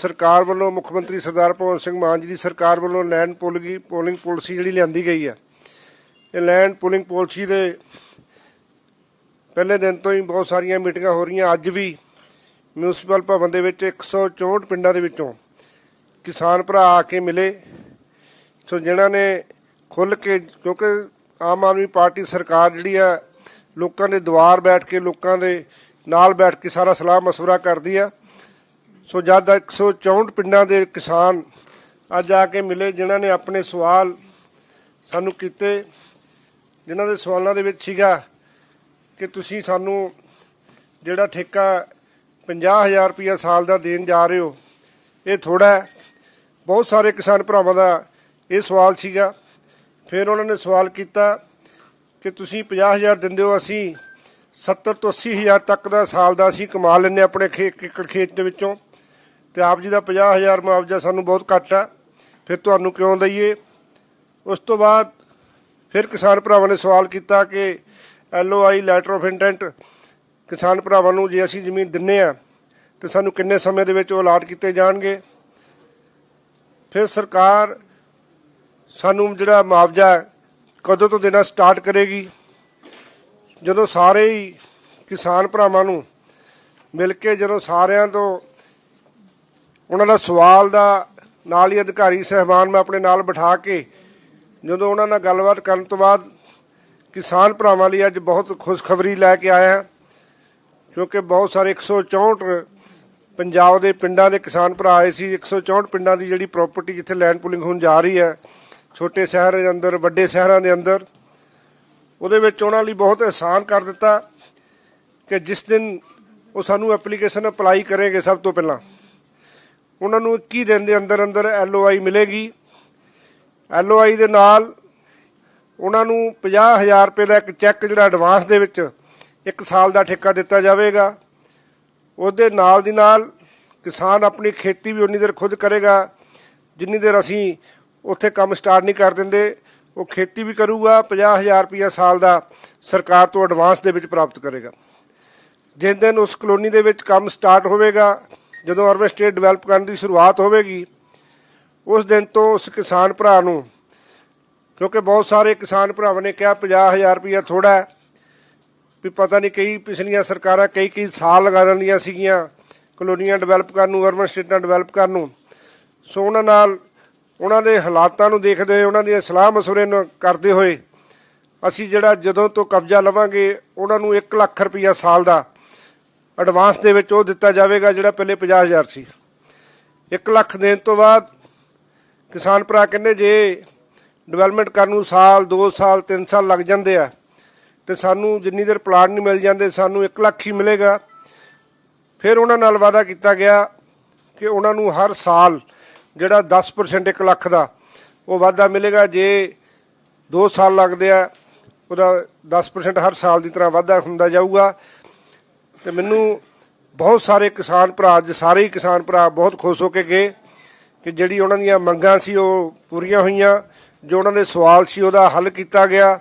ਸਰਕਾਰ ਵੱਲੋਂ ਮੁੱਖ ਮੰਤਰੀ ਸਰਦਾਰ ਭਗਵੰਤ ਸਿੰਘ ਮਾਨ ਜੀ ਦੀ ਸਰਕਾਰ ਵੱਲੋਂ ਲੈਂਡ ਪੋਲਿੰਗ ਪੋਲਿੰਗ ਪਾਲਿਸੀ ਜਿਹੜੀ ਲਿਆਂਦੀ ਗਈ ਹੈ। ਇਹ ਲੈਂਡ ਪੋਲਿੰਗ ਪਾਲਿਸੀ ਦੇ ਪਹਿਲੇ ਦਿਨ ਤੋਂ ਹੀ ਬਹੁਤ ਸਾਰੀਆਂ ਮੀਟਿੰਗਾਂ ਹੋ ਰਹੀਆਂ। ਅੱਜ ਵੀ ਮਿਊਨਿਸਪਲ ਭਵਨ ਦੇ ਵਿੱਚ 164 ਪਿੰਡਾਂ ਦੇ ਵਿੱਚੋਂ ਕਿਸਾਨ ਭਰਾ ਆ ਕੇ ਮਿਲੇ। ਸੋ ਜਿਨ੍ਹਾਂ ਨੇ ਖੁੱਲ ਕੇ ਕਿਉਂਕਿ ਆਮ ਆਦਮੀ ਪਾਰਟੀ ਸਰਕਾਰ ਜਿਹੜੀ ਆ, ਲੋਕਾਂ ਦੇ ਦੁਆਰ ਬੈਠ ਕੇ, ਲੋਕਾਂ ਦੇ ਨਾਲ ਬੈਠ ਕੇ ਸਾਰਾ ਸਲਾਹ ਮਸ਼ਵਰਾ ਕਰਦੀ ਆ। ਸੋ ਜਦ 164 ਪਿੰਡਾਂ ਦੇ ਕਿਸਾਨ ਅੱਜ ਆ ਕੇ ਮਿਲੇ, ਜਿਨ੍ਹਾਂ ਨੇ ਆਪਣੇ ਸਵਾਲ ਸਾਨੂੰ ਕੀਤੇ, ਜਿਨ੍ਹਾਂ ਦੇ ਸਵਾਲਾਂ ਦੇ ਵਿੱਚ ਸੀਗਾ ਕਿ ਤੁਸੀਂ ਸਾਨੂੰ ਜਿਹੜਾ ਠੇਕਾ 50000 ਰੁਪਇਆ ਸਾਲ ਦਾ ਦੇਣ ਜਾ ਰਹੇ ਹੋ, ਇਹ ਥੋੜਾ ਬਹੁਤ ਸਾਰੇ ਕਿਸਾਨ ਭਰਾਵਾਂ ਦਾ ਇਹ ਸਵਾਲ ਸੀਗਾ। ਫਿਰ ਉਹਨਾਂ ਨੇ ਸਵਾਲ ਕੀਤਾ ਕਿ ਤੁਸੀਂ 50000 ਦਿੰਦੇ ਹੋ, ਅਸੀਂ 70 ਤੋਂ 80000 ਤੱਕ ਦਾ ਸਾਲ ਦਾ ਅਸੀਂ ਕਮਾ ਲੈਂਦੇ ਹਾਂ ਆਪਣੇ ਖੇ ਇੱਕ ਏਕੜ ਖੇਤ ਦੇ ਵਿੱਚੋਂ। ਤੇ ਆਪ ਜੀ ਦਾ 50000 ਮੁਆਵਜ਼ਾ ਸਾਨੂੰ ਬਹੁਤ ਘੱਟ ਆ। ਫਿਰ ਤੁਹਾਨੂੰ ਕਿਉਂ ਦਈਏ? ਉਸ ਤੋਂ ਬਾਅਦ ਫਿਰ ਕਿਸਾਨ ਭਰਾਵਾਂ ਨੇ ਸਵਾਲ ਕੀਤਾ ਕਿ ਐਲਓਆਈ ਲੈਟਰ ਆਫ ਇੰਟੈਂਟ ਕਿਸਾਨ ਭਰਾਵਾਂ ਨੂੰ ਜੇ ਅਸੀਂ ਜ਼ਮੀਨ ਦਿੰਨੇ ਆ, ਤੇ ਸਾਨੂੰ ਕਿੰਨੇ ਸਮੇਂ ਦੇ ਵਿੱਚ ਉਹ ਅਲਾਟ ਕੀਤੇ ਜਾਣਗੇ? ਫਿਰ ਸਰਕਾਰ ਸਾਨੂੰ ਜਿਹੜਾ ਮੁਆਵਜ਼ਾ ਕਦੋਂ ਤੋਂ ਦੇਣਾ ਸਟਾਰਟ ਕਰੇਗੀ? ਜਦੋਂ ਸਾਰੇ ਹੀ ਕਿਸਾਨ ਭਰਾਵਾਂ ਨੂੰ ਮਿਲ ਕੇ ਜਦੋਂ ਸਾਰਿਆਂ ਤੋਂ ਉਹਨਾਂ ਦਾ ਸਵਾਲ ਦਾ ਨਾਲ ਹੀ ਅਧਿਕਾਰੀ ਸਹਿਬਾਨ ਮੈਂ ਆਪਣੇ ਨਾਲ ਬਿਠਾ ਕੇ ਜਦੋਂ ਉਹਨਾਂ ਨਾਲ ਗੱਲਬਾਤ ਕਰਨ ਤੋਂ ਬਾਅਦ ਕਿਸਾਨ ਭਰਾਵਾਂ ਲਈ ਅੱਜ ਬਹੁਤ ਖੁਸ਼ਖਬਰੀ ਲੈ ਕੇ ਆਇਆ ਕਿਉਂਕਿ ਬਹੁਤ ਸਾਰੇ 164 ਪੰਜਾਬ ਦੇ ਪਿੰਡਾਂ ਦੇ ਕਿਸਾਨ ਭਰਾ ਆਏ ਸੀ 164 ਪਿੰਡਾਂ ਦੀ ਜਿਹੜੀ ਪ੍ਰਾਪਰਟੀ ਜਿੱਥੇ ਲੈਂਡ ਪੁਲਿੰਗ ਹੋਣ ਜਾ ਰਹੀ ਹੈ, ਛੋਟੇ ਸ਼ਹਿਰ ਦੇ ਅੰਦਰ, ਵੱਡੇ ਸ਼ਹਿਰਾਂ ਦੇ ਅੰਦਰ, ਉਹਦੇ ਵਿੱਚ ਉਹਨਾਂ ਲਈ ਬਹੁਤ ਆਸਾਨ ਕਰ ਦਿੱਤਾ ਕਿ ਜਿਸ ਦਿਨ ਉਹ ਸਾਨੂੰ ਐਪਲੀਕੇਸ਼ਨ ਅਪਲਾਈ ਕਰੇਗੇ ਸਭ ਤੋਂ ਪਹਿਲਾਂ। ਉਹਨਾਂ ਨੂੰ 21 ਦਿਨ ਦੇ ਅੰਦਰ ਅੰਦਰ ਐਲਓਆਈ ਮਿਲੇਗੀ? ਐਲਓਆਈ ਦੇ ਨਾਲ ਉਹਨਾਂ ਨੂੰ 50000 ਰੁਪਏ ਦਾ ਇੱਕ ਚੈੱਕ ਜਿਹੜਾ ਐਡਵਾਂਸ ਦੇ ਵਿੱਚ ਇੱਕ ਸਾਲ ਦਾ ਠੇਕਾ ਦਿੱਤਾ ਜਾਵੇਗਾ। ਉਹਦੇ ਨਾਲ ਦੀ ਨਾਲ ਕਿਸਾਨ ਆਪਣੀ ਖੇਤੀ ਵੀ ਉਨੀ ਦੇਰ ਖੁਦ ਕਰੇਗਾ। ਜਿੰਨੀ ਦੇਰ ਅਸੀਂ ਉੱਥੇ ਕੰਮ ਸਟਾਰਟ ਨਹੀਂ ਕਰ ਦਿੰਦੇ, ਉਹ ਖੇਤੀ ਵੀ ਕਰੂਗਾ 50000 ਰੁਪਇਆ ਸਾਲ ਦਾ ਸਰਕਾਰ ਤੋਂ ਐਡਵਾਂਸ ਦੇ ਵਿੱਚ ਪ੍ਰਾਪਤ ਕਰੇਗਾ। ਜਿਸ ਦਿਨ ਉਸ ਕਲੋਨੀ ਦੇ ਵਿੱਚ ਕੰਮ ਸਟਾਰਟ ਹੋਵੇਗਾ ਜਦੋਂ ਅਰਬਨ ਸਟੇਟ ਡਿਵੈਲਪ ਕਰਨ ਦੀ ਸ਼ੁਰੂਆਤ ਹੋਵੇਗੀ, ਉਸ ਦਿਨ ਤੋਂ ਉਸ ਕਿਸਾਨ ਭਰਾ ਨੂੰ, ਕਿਉਂਕਿ ਬਹੁਤ ਸਾਰੇ ਕਿਸਾਨ ਭਰਾਵਾਂ ਨੇ ਕਿਹਾ 50000 ਰੁਪਇਆ ਥੋੜਾ ਹੈ, ਵੀ ਪਤਾ ਨਹੀਂ ਕਈ ਪਿਛਲੀਆਂ ਸਰਕਾਰਾਂ ਕਈ ਕਈ ਸਾਲ ਲਗਾ ਦਿੰਦੀਆਂ ਸੀਗੀਆਂ, ਕਲੋਨੀਆਂ ਡਿਵੈਲਪ ਕਰਨ ਨੂੰ ਅਰਬਨ ਸਟੇਟਾਂ ਡਿਵੈਲਪ ਕਰਨ ਨੂੰ। ਸੋ ਉਹਨਾਂ ਨਾਲ ਉਹਨਾਂ ਦੇ ਹਾਲਾਤਾਂ ਨੂੰ ਦੇਖਦੇ ਹੋਏ, ਉਹਨਾਂ ਦੀਆਂ ਸਲਾਹ ਮਸ਼ਵਰੇ ਨੂੰ ਕਰਦੇ ਹੋਏ, ਅਸੀਂ ਜਿਹੜਾ ਜਦੋਂ ਤੋਂ ਕਬਜ਼ਾ ਲਵਾਂਗੇ, ਉਹਨਾਂ ਨੂੰ 1 ਲੱਖ ਰੁਪਇਆ ਸਾਲ ਦਾ ਐਡਵਾਂਸ ਦੇ ਵਿੱਚ ਉਹ ਦਿੱਤਾ ਜਾਵੇਗਾ ਜਿਹੜਾ ਪਹਿਲੇ 50000 ਸੀ। 1 ਲੱਖ ਦੇਣ ਤੋਂ ਬਾਅਦ ਕਿਸਾਨ ਭਰਾ ਕਹਿੰਦੇ ਜੇ ਡਿਵੈਲਪਮੈਂਟ ਕਰਨ ਨੂੰ ਸਾਲ 2 ਸਾਲ 3 ਸਾਲ ਲੱਗ ਜਾਂਦੇ ਆ, ਤੇ ਸਾਨੂੰ ਜਿੰਨੀ ਦੇਰ ਪਲਾਟ ਨਹੀਂ ਮਿਲ ਜਾਂਦੇ, ਸਾਨੂੰ 1 ਲੱਖ ਹੀ ਮਿਲੇਗਾ। ਫਿਰ ਉਹਨਾਂ ਨਾਲ ਵਾਅਦਾ ਕੀਤਾ ਗਿਆ ਕਿ ਉਹਨਾਂ ਨੂੰ ਹਰ ਸਾਲ ਜਿਹੜਾ 10% 1 ਲੱਖ ਦਾ ਉਹ ਵਾਅਦਾ ਮਿਲੇਗਾ। ਜੇ 2 ਸਾਲ ਲੱਗਦੇ ਆ, ਉਹਦਾ 10% ਹਰ ਸਾਲ ਦੀ ਤਰ੍ਹਾਂ ਵਾਅਦਾ ਹੁੰਦਾ ਜਾਊਗਾ। ਤੇ ਮੈਨੂੰ ਬਹੁਤ ਸਾਰੇ ਕਿਸਾਨ ਭਰਾ, ਅੱਜ ਸਾਰੇ ਹੀ ਕਿਸਾਨ ਭਰਾ ਬਹੁਤ ਖੁਸ਼ ਹੋ ਕੇ ਗਏ ਕਿ ਜਿਹੜੀ ਉਹਨਾਂ ਦੀਆਂ ਮੰਗਾਂ ਸੀ ਉਹ ਪੂਰੀਆਂ ਹੋਈਆਂ, ਜੋ ਉਹਨਾਂ ਦੇ ਸਵਾਲ ਸੀ ਉਹਦਾ ਹੱਲ ਕੀਤਾ ਗਿਆ।